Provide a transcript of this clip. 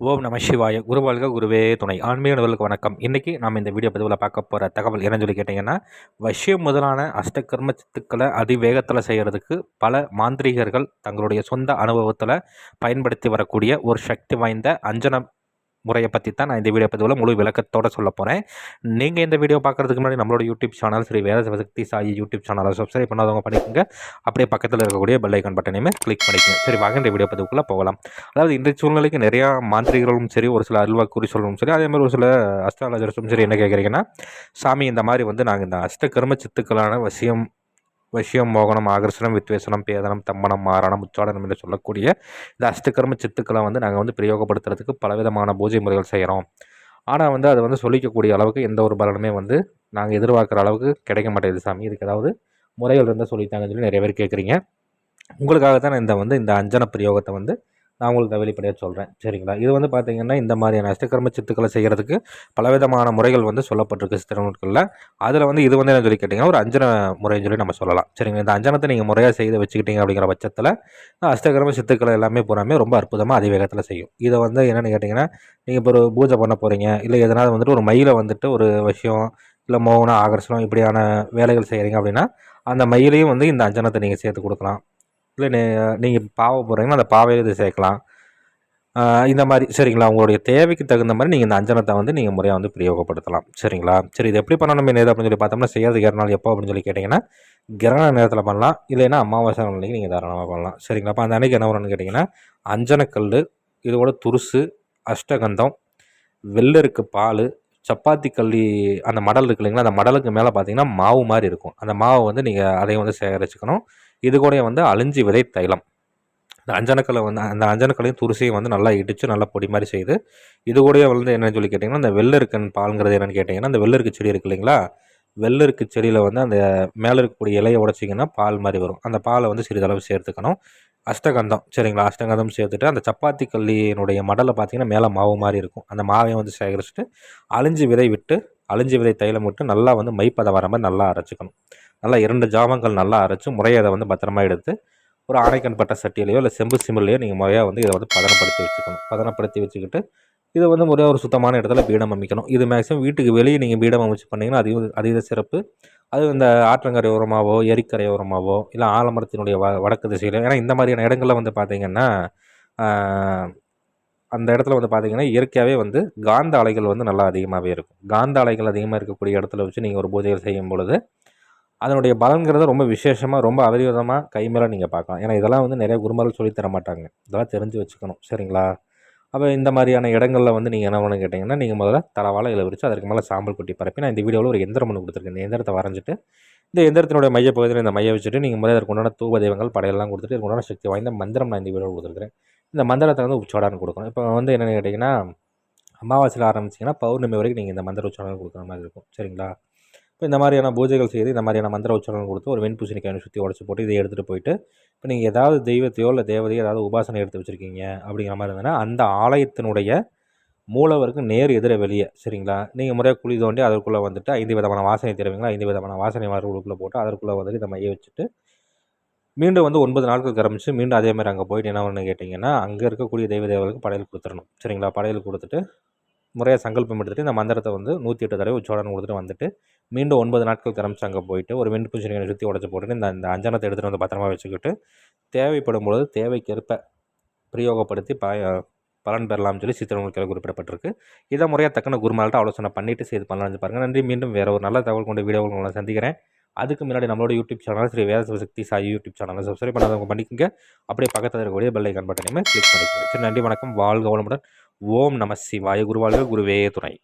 ஓம் நம சிவாய குருவாழ்க குருவே துணை. ஆன்மீகர்களுக்கு வணக்கம். இன்றைக்கி நாம் இந்த வீடியோ பதிவில் பார்க்க போகிற தகவல் என்னன்னு சொல்லி கேட்டிங்கன்னா வஷ்யம் முதலான அஷ்டகர்ம சித்துக்களை அதிவேகத்தில் செய்கிறதுக்கு பல மாந்திரிகர்கள் தங்களுடைய சொந்த அனுபவத்தில் பயன்படுத்தி வரக்கூடிய ஒரு சக்தி வாய்ந்த அஞ்சன முறையை பற்றி தான் நான் இந்த வீடியோ பதிவில் முழு விளக்கத்தோடு சொல்ல போகிறேன் நீங்கள் இந்த வீடியோ பார்க்குறதுக்கு முன்னாடி நம்மளோட YouTube channel Sri Veda Sakthi Sai YouTube சேனலை சப்ஸ்கிரைப் பண்ணாதவங்க பண்ணிக்கோங்க. அப்படியே பக்கத்தில் இருக்கக்கூடிய பெல் ஐக்கான் பட்டனையுமே கிளிக் பண்ணிக்கோங்க. சரி வாங்க இந்த வீடியோ பதிவுக்குள்ளே போகலாம். அதாவது இந்த சூழ்நிலைக்கு நிறையா மாந்திரிகளும் சரி ஒரு சில அல்வா குறி சொல்லவும் சரி அதே மாதிரி ஒரு சில அஸ்ட்ராலஜர்ஸும் சரி என்ன கேட்குறீங்கன்னா சாமி இந்த மாதிரி வந்து நாங்கள் இந்த அஷ்ட கர்ம சித்துக்களான வசியம் விஷயம் மோகனம் ஆகர்ஷணம் வித்வேசனம் பேதனம் தம்மனம் மாரணம் உச்சாடனம் என்று சொல்லக்கூடிய இந்த அஷ்டகர்ம சித்துக்களை வந்து நாங்கள் வந்து பிரயோகப்படுத்துறதுக்கு பலவிதமான பூஜை முறைகள் செய்கிறோம் ஆனால் வந்து அதை வந்து சொல்லிக்கக்கூடிய அளவுக்கு எந்த ஒரு பலனுமே வந்து நாங்கள் எதிர்பார்க்குற அளவுக்கு கிடைக்க மாட்டேங்குது சாமி. இதுக்கு ஏதாவது முறைகள் இருந்தால் சொல்லித்தாங்கன்னு சொல்லி நிறைய பேர் கேட்குறீங்க உங்களுக்காக தான் இந்த வந்து இந்த அஞ்சன பிரயோகத்தை வந்து நான் உங்களுக்கு வெளிப்படையாக சொல்கிறேன் சரிங்களா? இது வந்து பார்த்திங்கன்னா இந்த மாதிரியான அஷ்டகர்ம சித்துக்களை செய்கிறதுக்கு பலவிதமான முறைகள் வந்து சொல்லப்பட்டிருக்கு சித்திரநூட்களில் அதில் வந்து இது வந்து என்ன சொல்லி கேட்டிங்கன்னா ஒரு அஞ்சன முறைன்னு சொல்லி நம்ம சொல்லலாம். சரிங்களா? இந்த அஞ்சனத்தை நீங்கள் முறையாக செய்து வச்சுக்கிட்டீங்க அப்படிங்கிற பட்சத்தில் அஷ்டகர்ம சித்துக்களை எல்லாமே பூராமே ரொம்ப அற்புதமாக அதிவேகத்தில் செய்யும். இதை வந்து என்னென்னு கேட்டிங்கன்னா நீங்கள் இப்போ ஒரு பூஜை பண்ண போகிறீங்க இல்லை எதனால் வந்துட்டு ஒரு மயிலை வந்துட்டு ஒரு விஷயம் இல்லை மோகனம் ஆகர்ஷணம் இப்படியான வேலைகள் செய்கிறீங்க அப்படின்னா அந்த மயிலையும் வந்து இந்த அஞ்சனத்தை நீங்கள் சேர்த்து கொடுக்கலாம். இல்லை நீ நீங்கள் பாவை போடுறீங்கன்னா அந்த பாவையில் இதை சேர்க்கலாம். இந்த மாதிரி சரிங்களா? உங்களுடைய தேவைக்கு தகுந்த மாதிரி நீங்கள் இந்த அஞ்சனத்தை வந்து நீங்கள் முறையாக வந்து பிரயோகப்படுத்தலாம். சரிங்களா? சரி இது எப்படி பண்ணணும்? என்ன அப்படின்னு சொல்லி பார்த்தோம்னா செய்யறதுக்கு ஏற நாள் எப்போ அப்படின்னு சொல்லி கேட்டிங்கன்னா கிரகண நேரத்தில் பண்ணலாம். இல்லைன்னா அமாவாசை நாளைக்கு நீங்கள் தாராளமாக பண்ணலாம். சரிங்களா? அப்போ அந்த அன்றைக்கி என்ன பண்ணணும்னு கேட்டிங்கன்னா அஞ்சனக்கல் இதோட துருசு அஷ்டகந்தம் வெள்ளருக்கு பால் சப்பாத்தி கல்லி அந்த மடல் இருக்கு இல்லைங்களா? அந்த மடலுக்கு மேலே பார்த்தீங்கன்னா மாவு மாதிரி இருக்கும். அந்த மாவை வந்து நீங்கள் அதையும் வந்து சேகரிச்சுக்கணும். இது கூட வந்து அழிஞ்சி விதை தைலம். இந்த அஞ்சனக்கலை வந்து அந்த அஞ்சனக்கலையும் துருசியும் வந்து நல்லா இடித்து நல்லா பொடி மாதிரி செய்து இது கூட வந்து என்னென்னு சொல்லி கேட்டிங்கன்னா இந்த வெள்ளருக்கன் பால்ங்கிறது என்னென்னு கேட்டிங்கன்னா அந்த வெள்ளருக்கு செடி இருக்கு இல்லைங்களா? வெள்ளருக்கு செடியில் வந்து அந்த மேலே இருக்கக்கூடிய இலையை உடச்சிங்கன்னா பால் மாதிரி வரும். அந்த பாலை வந்து சிறிதளவு சேர்த்துக்கணும். அஷ்டகந்தம் சரிங்களா? அஷ்டகந்தம் சேர்த்துட்டு அந்த சப்பாத்தி கல்லியினுடைய மடலை பார்த்திங்கன்னா மேலே மாவு மாதிரி இருக்கும். அந்த மாவையும் வந்து சேகரிச்சுட்டு அழிஞ்சி விதை விட்டு அழிஞ்சு விதை தைலம் விட்டு நல்லா வந்து மைப்பதம் வர மாதிரி நல்லா அரைச்சிக்கணும். நல்லா இரண்டு ஜாமங்கள் நல்லா அரைச்சி முறையை அதை வந்து பத்திரமா எடுத்து ஒரு ஆணைக்கண் பட்ட சட்டியிலையோ இல்லை செம்பு சிமிலையோ நீங்கள் முறையாக வந்து இதை வந்து பதனப்படுத்தி வச்சுக்கணும். பதனப்படுத்தி வச்சுக்கிட்டு இதை வந்து முறையாக ஒரு சுத்தமான இடத்துல பீடம் அமைக்கணும். இது மேக்ஸிமம் வீட்டுக்கு வெளியே நீங்கள் பீடம் அமைச்சு பண்ணிங்கன்னா அது அதீத சிறப்பு. அது இந்த ஆற்றங்கரை ஓரமாகவோ எரிக்கரை ஓரமாகவோ இல்லை ஆலமரத்தினுடைய வ வடக்கு திசையிலோ ஏன்னா இந்த மாதிரியான இடங்களில் வந்து பார்த்திங்கன்னா அந்த இடத்துல வந்து பார்த்திங்கன்னா இயற்கையாகவே வந்து காந்த அலைகள் வந்து நல்லா அதிகமாகவே இருக்கும். காந்த அலைகள் அதிகமாக இருக்கக்கூடிய இடத்துல வச்சு நீங்கள் ஒரு பூஜைகள் செய்யும் பொழுது அதனுடைய பலன்கிறது ரொம்ப விசேஷமாக ரொம்ப அபரிவிதமாக கைமேலே நீங்கள் பார்க்கலாம். ஏன்னா இதெல்லாம் வந்து நிறைய குருமார்கள் சொல்லி தர மாட்டாங்க. இதெல்லாம் தெரிஞ்சு வச்சுக்கணும். சரிங்களா? அப்போ இந்த மாதிரியான இடங்களில் வந்து நீங்கள் என்ன பண்ணு கேட்டிங்கன்னா நீங்கள் முதல்ல தலவாழை இலை விரிச்சு அதற்கு மேலே சாம்பல் கொட்டி பரப்பி நான் இந்த வீடியோவில் ஒரு எந்திரம் ஒன்று கொடுத்துருக்கேன். இந்த எந்திரத்தை வரைஞ்சிட்டு இந்த எந்திரத்தினுடைய மைய பகுதியில் இந்த மைய வச்சுட்டு நீங்கள் முதல்ல அதற்கு உண்டான தூப தெய்வங்கள் படையெல்லாம் கொடுத்துட்டு இதுக்கு உண்டான சக்தி வாய்ந்த மந்திரம் நான் இந்த வீடியோவில் கொடுத்துருக்கேன் இந்த மந்திரத்தை வந்து உச்சாடான்னு கொடுக்கணும். இப்போ வந்து என்னென்னு கேட்டிங்கன்னா அமாவாசையில் ஆரம்பிச்சிங்கன்னா பௌர்ணமி வரைக்கும் நீங்கள் இந்த மந்திர உச்சாரணம் கொடுக்குற மாதிரி இருக்கும். சரிங்களா? இப்போ இந்த மாதிரியான பூஜைகள் செய்து இந்த மாதிரியான மந்திர உச்சாரணம் கொடுத்து ஒரு வெண்பூசணிக்காய் சுற்றி உடச்சி போட்டு இதை எடுத்துகிட்டு போயிட்டு இப்போ நீங்கள் ஏதாவது தெய்வத்தையோ இல்லை தேவதையோ ஏதாவது உபாசனை எடுத்து வச்சுருக்கீங்க அப்படிங்கிற மாதிரி இருந்ததுன்னா அந்த ஆலயத்தினுடைய மூலவருக்கு நேர் எதிர வெளியே சரிங்களா? நீங்கள் முறையாக குழி தோண்டி அதற்குள்ளே வந்துட்டு ஐந்து விதமான வாசனை தருவீங்களா? ஐந்து விதமான வாசனை மரபுக்குள்ளே போட்டு அதற்குள்ளே வந்துட்டு இதை மைய வச்சுட்டு மீண்டும் வந்து ஒன்பது நாட்கள் கிளம்பிச்சு மீண்டும் அதே மாதிரி அங்கே போயிட்டு என்ன ஒன்று கேட்டிங்கன்னா அங்கே இருக்கக்கூடிய தெய்வ தேவர்களுக்கு படையல் கொடுத்துடணும். சரிங்களா? படையல் கொடுத்துட்டு முறையாக சங்கல்பம் எடுத்துகிட்டு இந்த மந்திரத்தை வந்து நூற்றி எட்டு தடவை உச்சோடன் கொடுத்துட்டு வந்துட்டு மீண்டும் ஒன்பது நாட்கள் கிளம்பிச்சு அங்கே போயிட்டு ஒரு வெண்டு பூசணியை சுற்றி உடச்சி போட்டுட்டு இந்த இந்த அஞ்சனத்தை எடுத்துகிட்டு வந்து பத்திரமா வச்சுக்கிட்டு தேவைப்படும் பொழுது தேவைக்கேற்ப பிரயோகப்படுத்தி ப பலன் பெறலாம்னு சொல்லி சித்திரங்களுக்கு குறிப்பிடப்பட்டிருக்கு. இதை முறையாக தக்கன குருமால்கிட்ட ஆலோசனை பண்ணிவிட்டு செய்து பண்ணலாம்னு பாருங்கள் நன்றி. மீண்டும் வேறு ஒரு நல்ல தகவல் கொண்ட வீடியோவில் உங்களை சந்திக்கிறேன். அதுக்கு முன்னாடி நம்மளோட YouTube channel Sri Veda Sakthi Sai YouTube சேனலை சப்ஸ்கிரைப் பண்ணாதவங்க பண்ணிக்கங்க. அப்படியே பக்கத்தில் இருக்கக்கூடிய பெல் ஐக்கான் பட்டனையுமே கிளிக் பண்ணிக்கோங்க. சரி நன்றி வணக்கம். வாழ்க வளமுடன். ஓம் நம சிவாய குருவாழ்க. குருவே துணை.